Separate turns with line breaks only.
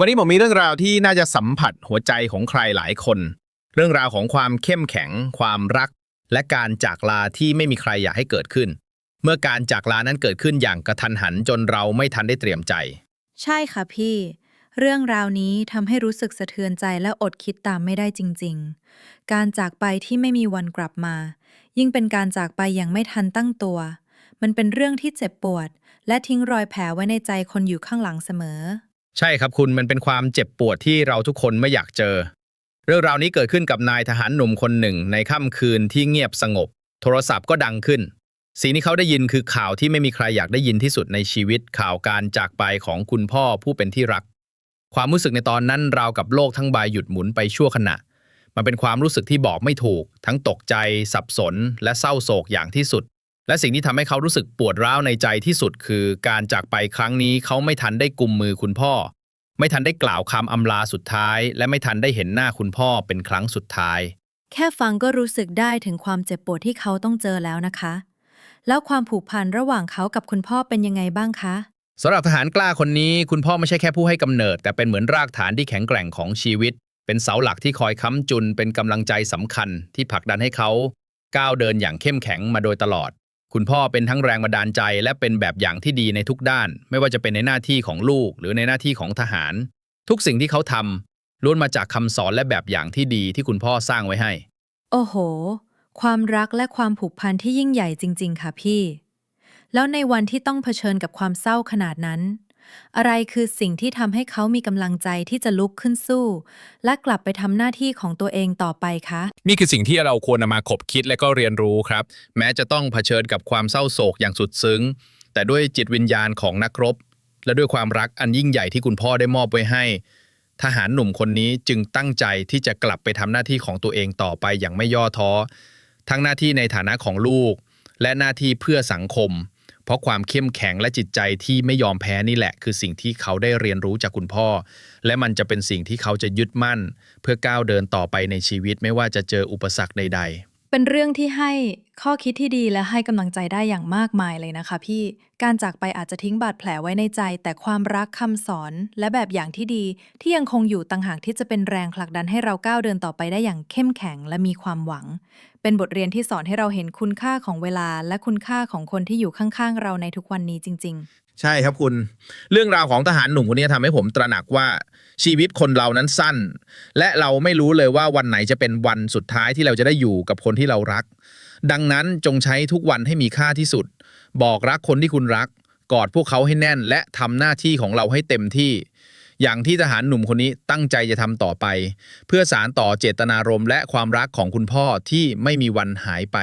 วันนี้ผมมีเรื่องราวที่น่าจะสัมผัสหัวใจของใครหลายคน เรื่องราวของความเข้มแข็ง ความรัก และการจากลาที่ไม่มีใครอยากให้เกิดขึ้น เมื่อการจากลานั้นเกิดขึ้นอย่างกระทันหันจนเราไม่ทันได้เตรียมใจ
ใช่ค่ะพี่ เรื่องราวนี้ทำให้รู้สึกสะเทือนใจและอดคิดตามไม่ได้จริง ๆ การจากไปที่ไม่มีวันกลับมา ยิ่งเป็นการจากไปอย่างไม่ทันตั้งตัว มันเป็นเรื่องที่เจ็บปวด และทิ้งรอยแผลไว้ในใจคนอยู่ข้างหลังเสมอ
ใช่ครับคุณมันเป็นความเจ็บปวดที่เราทุกคนไม่อยากเจอ เรื่องราวนี้เกิดขึ้นกับนายทหารหนุ่มคนหนึ่ง ในค่ำคืนที่เงียบสงบ โทรศัพท์ก็ดังขึ้น สิ่งที่เขาได้ยินคือข่าวที่ไม่มีใครอยากได้ยินที่สุดในชีวิตข่าวการจากไปของคุณพ่อผู้เป็นที่รัก ความรู้สึกในตอนนั้นราวกับโลกทั้งใบหยุดหมุนไปชั่วขณะ มันเป็นความรู้สึกที่บอกไม่ถูก ทั้งตกใจ สับสน และเศร้าโศกอย่างที่สุดและสิ่งที่ทำให้เขารู้สึกปวดร้าวในใจที่สุดคือ การจากไปครั้งนี้เขาไม่ทันได้กุมมือคุณพ่อ ไม่ทันได้กล่าวคำอำลาสุดท้าย และไม่ทันได้เห็นหน้าคุณพ่อเป็นครั้งสุดท้าย
แค่ฟังก็รู้สึกได้ถึงความเจ็บปวดที่เขาต้องเจอแล้วนะคะ แล้วความผูกพันระหว่างเขากับคุณพ่อเป็นยังไงบ้างคะ
สำหรับทหารกล้าคนนี้ คุณพ่อไม่ใช่แค่ผู้ให้กำเนิด แต่เป็นเหมือนรากฐานที่แข็งแกร่งของชีวิต เป็นเสาหลักที่คอยค้ำจุน เป็นกำลังใจสำคัญที่ผลักดันให้เขา ก้าวเดินอย่างเข้มแข็งมาโดยตลอด คุณพ่อเป็นทั้งแรงบันดาลใจ และเป็นแบบอย่างที่ดีในทุกด้าน ไม่ว่าจะเป็นในหน้าที่ของลูก หรือในหน้าที่ของทหาร ทุกสิ่งที่เขาทำล้วนมาจากคำสอนและแบบอย่างที่ดีที่คุณพ่อสร้างไว้ให้
โอ้โห ความรักและความผูกพันที่ยิ่งใหญ่จริง ๆ ค่ะพี่ แล้วในวันที่ต้องเผชิญกับความเศร้าขนาดนั้น อะไรคือสิ่งที่ทำให้เขามีกำลังใจที่จะลุกขึ้นสู้ และกลับไปทำหน้าที่ของตัวเองต่อไปคะ
นี่คือสิ่งที่เราควรนำมาคบคิดและก็เรียนรู้ครับ แม้จะต้องเผชิญกับความเศร้าโศกอย่างสุดซึ้ง แต่ด้วยจิตวิญญาณของนักรบ และด้วยความรักอันยิ่งใหญ่ที่คุณพ่อได้มอบไว้ให้ ทหารหนุ่มคนนี้จึงตั้งใจที่จะกลับไปทำหน้าที่ของตัวเองต่อไปอย่างไม่ย่อท้อ ทั้งหน้าที่ในฐานะของลูก และหน้าที่เพื่อสังคม เพราะความเข้มแข็งและจิตใจที่ไม่ยอมแพ้นี่แหละ คือสิ่งที่เขาได้เรียนรู้จากคุณพ่อ และมันจะเป็นสิ่งที่เขาจะยึดมั่น เพื่อก้าวเดินต่อไปในชีวิตไม่ว่าจะเจออุปสรรคใดๆ
เป็นเรื่องที่ให้ข้อคิดที่ดีและให้กำลังใจได้อย่างมากมายเลยนะคะพี่ การจากไปอาจจะทิ้งบาดแผลไว้ในใจ แต่ความรักคำสอนและแบบอย่างที่ดี ที่ยังคงอยู่ต่างหากที่จะเป็นแรงผลักดันให้เราก้าวเดินต่อไปได้อย่างเข้มแข็งและมีความหวัง เป็นบทเรียนที่สอนให้เราเห็นคุณค่าของเวลา และคุณค่าของคนที่อยู่ข้างๆ เราในทุกวันนี้จริง ๆ
ใช่ครับคุณ เรื่องราวของทหารหนุ่มคนนี้ทำให้ผมตระหนักว่าชีวิตคนเรานั้นสั้น และเราไม่รู้เลยว่าวันไหนจะเป็นวันสุดท้ายที่เราจะได้อยู่กับคนที่เรารัก ดังนั้นจงใช้ทุกวันให้มีค่าที่สุด บอกรักคนที่คุณรัก กอดพวกเขาให้แน่น และทำหน้าที่ของเราให้เต็มที่ อย่างที่ทหารหนุ่มคนนี้ตั้งใจจะทำต่อไป เพื่อสารต่อเจตนารมณ์และความรักของคุณพ่อที่ไม่มีวันหายไป